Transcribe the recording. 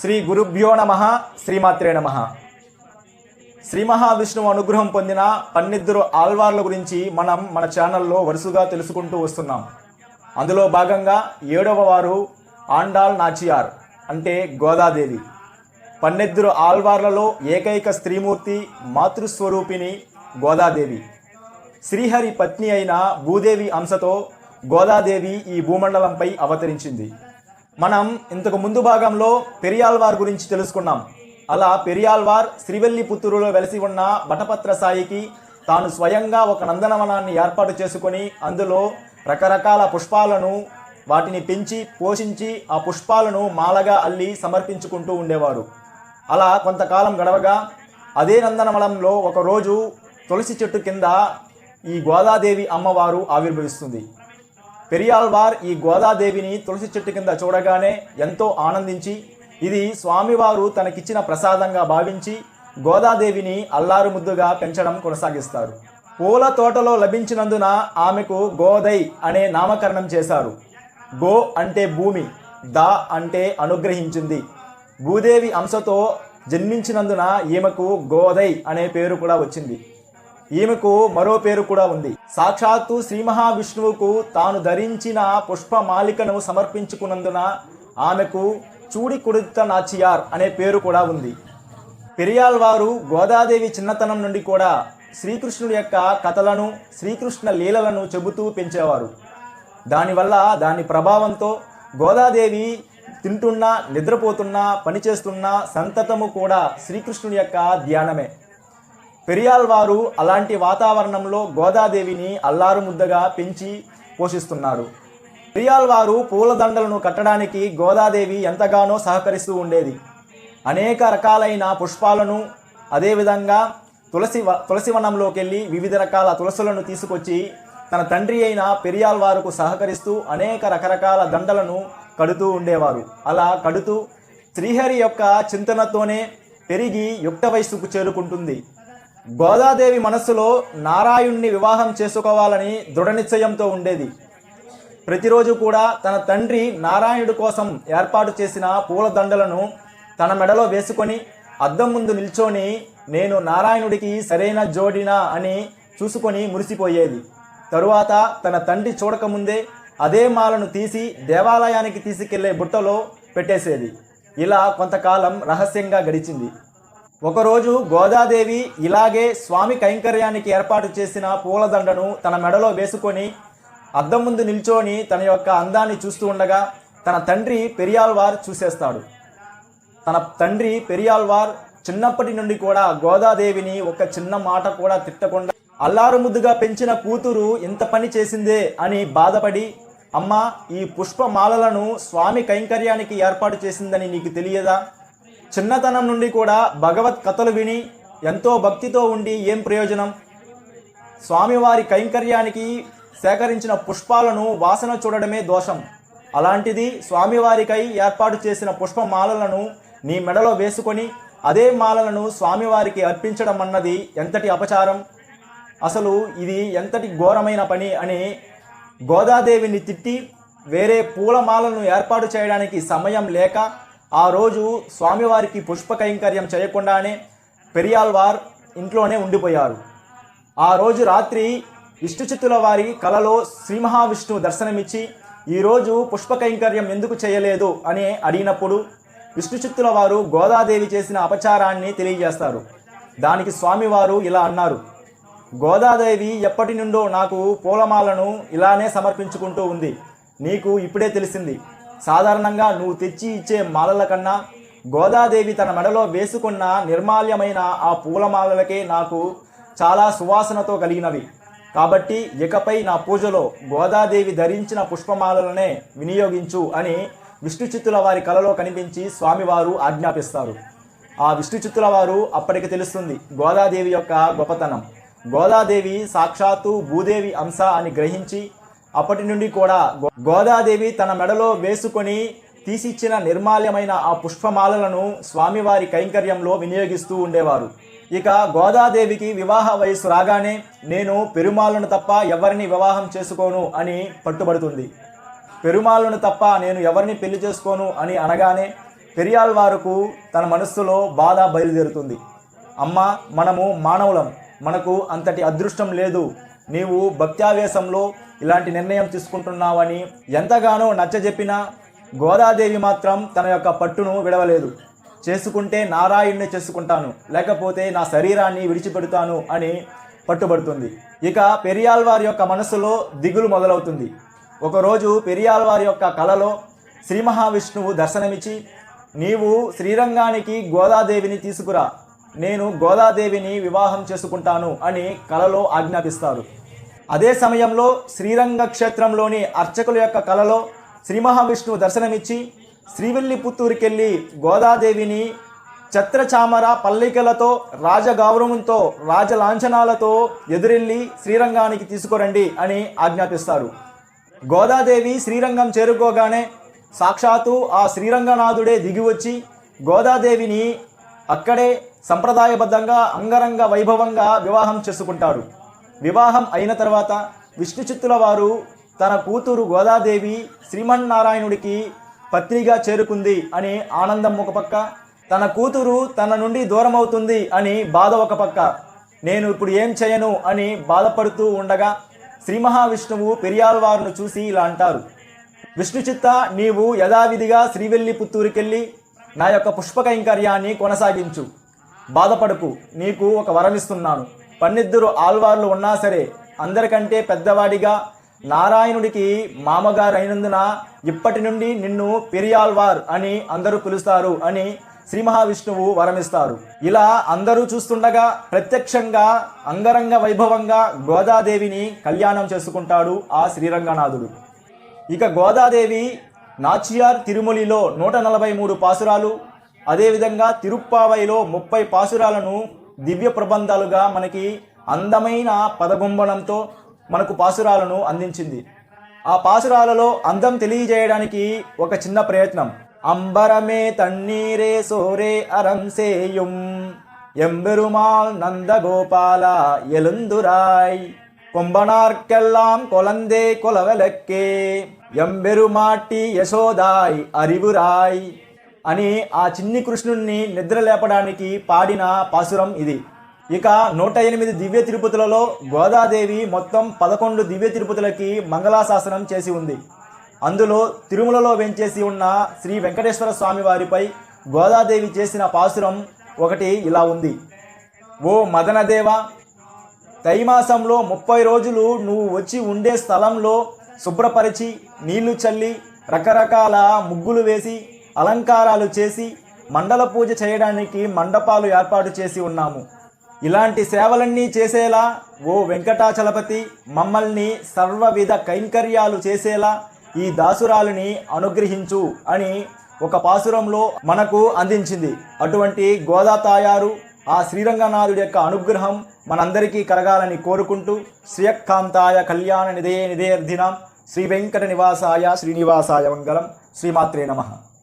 శ్రీ గురుభ్యో నమ శ్రీమాత్రే నమ. శ్రీ మహావిష్ణువు అనుగ్రహం పొందిన పన్నిద్దరు ఆల్వార్ల గురించి మనం మన ఛానల్లో వరుసగా తెలుసుకుంటూ వస్తున్నాం. అందులో భాగంగా ఏడవ వారు ఆండాల్ నాచియార్ అంటే గోదాదేవి. పన్నెద్దురు ఆల్వార్లలో ఏకైక స్త్రీమూర్తి మాతృస్వరూపిణి గోదాదేవి. శ్రీహరి పత్ని అయిన భూదేవి అంశతో గోదాదేవి ఈ భూమండలంపై అవతరించింది. మనం ఇంతకు ముందు భాగంలో పెరియాల్వార్ గురించి తెలుసుకున్నాం. అలా పెరియాల్వార్ శ్రీవెల్లిపుత్తూరులో వెలసి ఉన్న బటపత్ర సాయికి తాను స్వయంగా ఒక నందనవనాన్ని ఏర్పాటు చేసుకొని అందులో రకరకాల పుష్పాలను వాటిని పెంచి పోషించి ఆ పుష్పాలను మాలగా అల్లి సమర్పించుకుంటూ ఉండేవాడు. అలా కొంతకాలం గడవగా అదే నందనవనంలో ఒకరోజు తులసి చెట్టు కింద ఈ గోదాదేవి అమ్మవారు ఆవిర్భవిస్తుంది. పెరియాల్వార్ ఈ గోదాదేవిని తులసి చెట్టు కింద చూడగానే ఎంతో ఆనందించి ఇది స్వామివారు తనకిచ్చిన ప్రసాదంగా భావించి గోదాదేవిని అల్లారు ముద్దుగా పెంచడం కొనసాగిస్తారు. పూల తోటలో లభించినందున ఆమెకు గోదై అనే నామకరణం చేశారు. గో అంటే భూమి దా అంటే అనుగ్రహించింది. భూదేవి అంశతో జన్మించినందున ఈమెకు గోదై అనే పేరు కూడా వచ్చింది. ఈమెకు మరో పేరు కూడా ఉంది. సాక్షాత్తు శ్రీ మహావిష్ణువుకు తాను ధరించిన పుష్పమాలికను సమర్పించుకున్నందున ఆమెకు చూడి కుడిత నాచియార్ అనే పేరు కూడా ఉంది. పెరియాల్ వారు గోదాదేవి చిన్నతనం నుండి కూడా శ్రీకృష్ణుడి యొక్క కథలను శ్రీకృష్ణ లీలలను చెబుతూ పెంచేవారు. దానివల్ల దాని ప్రభావంతో గోదాదేవి తింటున్నా నిద్రపోతున్నా పనిచేస్తున్నా సంతతము కూడా శ్రీకృష్ణుడి యొక్క ధ్యానమే. పెరియాల్ వారు అలాంటి వాతావరణంలో గోదాదేవిని అల్లారు ముద్దగా పెంచి పోషిస్తున్నారు. పెరియాల్ వారు పూలదండలను కట్టడానికి గోదాదేవి ఎంతగానో సహకరిస్తూ ఉండేది. అనేక రకాలైన పుష్పాలను అదేవిధంగా తులసి వ- తులసి వనంలోకి వెళ్ళి వివిధ రకాల తులసులను తీసుకొచ్చి తన తండ్రి అయిన పెరియాల్ వారుకు సహకరిస్తూ అనేక రకరకాల దండలను కడుతూ ఉండేవారు. అలా కడుతూ శ్రీహరి యొక్క చింతనతోనే పెరిగి యుక్త వయస్సుకు చేరుకుంటుంది. గోదాదేవి మనస్సులో నారాయణ్ణి వివాహం చేసుకోవాలని దృఢనిశ్చయంతో ఉండేది. ప్రతిరోజు కూడా తన తండ్రి నారాయణుడి కోసం ఏర్పాటు చేసిన పూలదండలను తన మెడలో వేసుకొని అద్దం ముందు నిల్చొని నేను నారాయణుడికి సరైన జోడినా అని చూసుకొని మురిసిపోయేది. తరువాత తన తండ్రి చూడకముందే అదే మాలను తీసి దేవాలయానికి తీసుకెళ్ళే బుట్టలో పెట్టేసేది. ఇలా కొంతకాలం రహస్యంగా గడిచింది. ఒకరోజు గోదాదేవి ఇలాగే స్వామి కైంకర్యానికి ఏర్పాటు చేసిన పూలదండను తన మెడలో వేసుకొని అద్దం ముందు నిల్చొని తన యొక్క అందాన్ని చూస్తూ ఉండగా తన తండ్రి పెరియాల్వార్ చూసేస్తాడు. తన తండ్రి పెరియాల్వార్ చిన్నప్పటి నుండి కూడా గోదాదేవిని ఒక చిన్న మాట కూడా తిట్టకుండా అల్లారు ముద్దుగా పెంచిన కూతురు ఇంత పని చేసిందే అని బాధపడి అమ్మ ఈ పుష్పమాలలను స్వామి కైంకర్యానికి ఏర్పాటు చేసిందని నీకు తెలియదా? చిన్నతనం నుండి కూడా భగవత్ కథలు విని ఎంతో భక్తితో ఉండి ఏం ప్రయోజనం? స్వామివారి కైంకర్యానికి సేకరించిన పుష్పాలను వాసన చూడడమే దోషం. అలాంటిది స్వామివారికై ఏర్పాటు చేసిన పుష్పమాలలను నీ మెడలో వేసుకొని అదే మాలలను స్వామివారికి అర్పించడం అన్నది ఎంతటి అపచారం? అసలు ఇది ఎంతటి ఘోరమైన పని అని గోదాదేవిని తిట్టి వేరే పూలమాలను ఏర్పాటు చేయడానికి సమయం లేక ఆ రోజు స్వామివారికి పుష్ప కైంకర్యం చేయకుండానే పెరియాల్వార్ ఇంట్లోనే ఉండిపోయారు. ఆ రోజు రాత్రి ఇష్టచిత్తుల వారి కలలో శ్రీ మహావిష్ణువు దర్శనమిచ్చి ఈరోజు పుష్ప కైంకర్యం ఎందుకు చేయలేదు అని అడిగినప్పుడు విష్ణుచిత్తుల వారు గోదాదేవి చేసిన అపచారాన్ని తెలియజేస్తారు. దానికి స్వామివారు ఇలా అన్నారు గోదాదేవి ఎప్పటి నుండో నాకు పూలమాలను ఇలానే సమర్పించుకుంటూ ఉంది. నీకు ఇప్పుడే తెలిసింది. సాధారణంగా నువ్వు తెచ్చి ఇచ్చే మాలల కన్నా గోదాదేవి తన మెడలో వేసుకున్న నిర్మాల్యమైన ఆ పూలమాలలకే నాకు చాలా సువాసనతో కలిగినవి. కాబట్టి ఇకపై నా పూజలో గోదాదేవి ధరించిన పుష్పమాలలనే వినియోగించు అని విష్ణుచిత్తుల వారి కలలో కనిపించి స్వామివారు ఆజ్ఞాపిస్తారు. ఆ విష్ణుచిత్తుల వారు అప్పటికి తెలుస్తుంది గోదాదేవి యొక్క గొప్పతనం. గోదాదేవి సాక్షాత్తు భూదేవి అంశ అని గ్రహించి అప్పటి నుండి కూడా గోదాదేవి తన మెడలో వేసుకొని తీసిచ్చిన నిర్మాల్యమైన ఆ పుష్పమాలలను స్వామివారి కైంకర్యంలో వినియోగిస్తూ ఉండేవారు. ఇక గోదాదేవికి వివాహ వయస్సు రాగానే నేను పెరుమాళ్ళను తప్ప ఎవరిని వివాహం చేసుకోను అని పట్టుబడుతుంది. పెరుమాళ్ళను తప్ప నేను ఎవరిని పెళ్ళి చేసుకోను అని అనగానే పెరియాల్వారుకు తన మనస్సులో బాధ బయలుదేరుతుంది. అమ్మ మనము మానవులం. మనకు అంతటి అదృష్టం లేదు. నీవు భక్త్యావేశంలో ఇలాంటి నిర్ణయం తీసుకుంటున్నావని ఎంతగానో నచ్చజెప్పినా గోదాదేవి మాత్రం తన యొక్క పట్టును విడవలేదు. చేసుకుంటే నారాయణ్ణి చేసుకుంటాను. లేకపోతే నా శరీరాన్ని విడిచిపెడతాను అని పట్టుబడుతుంది. ఇక పెరియాల్వారి యొక్క మనసులో దిగులు మొదలవుతుంది. ఒకరోజు పెరియాల్వారి యొక్క కలలో శ్రీ మహావిష్ణువు దర్శనమిచ్చి నీవు శ్రీరంగానికి గోదాదేవిని తీసుకురా. నేను గోదాదేవిని వివాహం చేసుకుంటాను అని కలలో ఆజ్ఞాపిస్తారు. అదే సమయంలో శ్రీరంగ క్షేత్రంలోని అర్చకుల యొక్క కలలో శ్రీ మహావిష్ణువు దర్శనమిచ్చి శ్రీవిల్లిపుత్తూరుకెళ్ళి గోదాదేవిని ఛత్రచామర పల్లికలతో రాజగౌరవంతో రాజలాంఛనాలతో ఎదురెళ్ళి శ్రీరంగానికి తీసుకురండి అని ఆజ్ఞాపిస్తారు. గోదాదేవి శ్రీరంగం చేరుకోగానే సాక్షాత్తు ఆ శ్రీరంగనాథుడే దిగివచ్చి గోదాదేవిని అక్కడే సంప్రదాయబద్ధంగా అంగరంగ వైభవంగా వివాహం చేసుకుంటారు వివాహం అయిన తర్వాత విష్ణుచిత్తుల వారు తన కూతురు గోదాదేవి శ్రీమన్నారాయణుడికి పత్నిగా చేరుకుంది అని ఆనందం ఒక పక్క తన కూతురు తన నుండి దూరం అవుతుంది అని బాధ ఒక పక్క. నేను ఇప్పుడు ఏం చేయను అని బాధపడుతూ ఉండగా శ్రీ మహావిష్ణువు పెరియాల్వారును చూసి ఇలా అంటారు. విష్ణుచిత్త నీవు యథావిధిగా శ్రీవెల్లి పుత్తూరుకెళ్ళి నా యొక్క పుష్ప కైంకర్యాన్ని కొనసాగించు. బాధపడకు నీకు ఒక వరమిస్తున్నాను. పన్నిద్దరు ఆల్వార్లు ఉన్నా సరే అందరికంటే పెద్దవాడిగా నారాయణుడికి మామగారైనందున ఇప్పటి నుండి నిన్ను పెరియాల్వార్ అని అందరూ పిలుస్తారు అని శ్రీ మహావిష్ణువు వరమిస్తారు. ఇలా అందరూ చూస్తుండగా ప్రత్యక్షంగా అంగరంగ వైభవంగా గోదాదేవిని కళ్యాణం చేసుకుంటాడు ఆ శ్రీరంగనాథుడు. ఇక గోదాదేవి నాచియార్ తిరుమలిలో నూట నలభై మూడు పాసురాలు అదేవిధంగా తిరుప్పావైలో ముప్పై పాసురాలను దివ్య ప్రబంధాలుగా మనకి అందమైన పదగుంబనంతో మనకు పాసురాలను అందించింది ఆ పాసురాలలో అందం తెలియజేయడానికి ఒక చిన్న ప్రయత్నం అంబరమే తన్నీరే సోరే అరంసేయుం எம்பெருமாள் நந்தகோபால எழுந்துராய் கொம்பனார்க்கெல்லாம் கொலந்தே கொலவலக்கே ఎంబెరుమాటి యశోదాయ్ అరివురాయ్ అని ఆ చిన్ని కృష్ణుణ్ణి నిద్ర లేపడానికి పాడిన పాసురం ఇది. ఇక నూట ఎనిమిది దివ్య తిరుపతులలో గోదాదేవి మొత్తం పదకొండు దివ్య తిరుపతులకి మంగళాశాసనం చేసి ఉంది. అందులో తిరుమలలో వెంచేసి ఉన్న శ్రీ వెంకటేశ్వర స్వామి వారిపై గోదాదేవి చేసిన పాసురం ఒకటి ఇలా ఉంది. ఓ మదనదేవ తైమాసంలో ముప్పై రోజులు నువ్వు వచ్చి ఉండే స్థలంలో శుభ్రపరిచి నీళ్ళు చల్లి రకరకాల ముగ్గులు వేసి అలంకారాలు చేసి మండల పూజ చేయడానికి మండపాలు ఏర్పాటు చేసి ఉన్నాము. ఇలాంటి సేవలన్నీ చేసేలా ఓ వెంకటాచలపతి మమ్మల్ని సర్వవిధ కైంకర్యాలు చేసేలా ఈ దాసురాలిని అనుగ్రహించు అని ఒక పాసురంలో మనకు అందించింది. అటువంటి గోదా తాయారు ఆ శ్రీరంగనాథుడి యొక్క అనుగ్రహం మనందరికీ కలగాలని కోరుకుంటూ శ్రీయక్కాంతాయ కళ్యాణ నిధే నిధేర్ధినాం శ్రీ వెంకట నివాసాయ శ్రీనివాసాయ మంగళం. శ్రీమాత్రే నమః.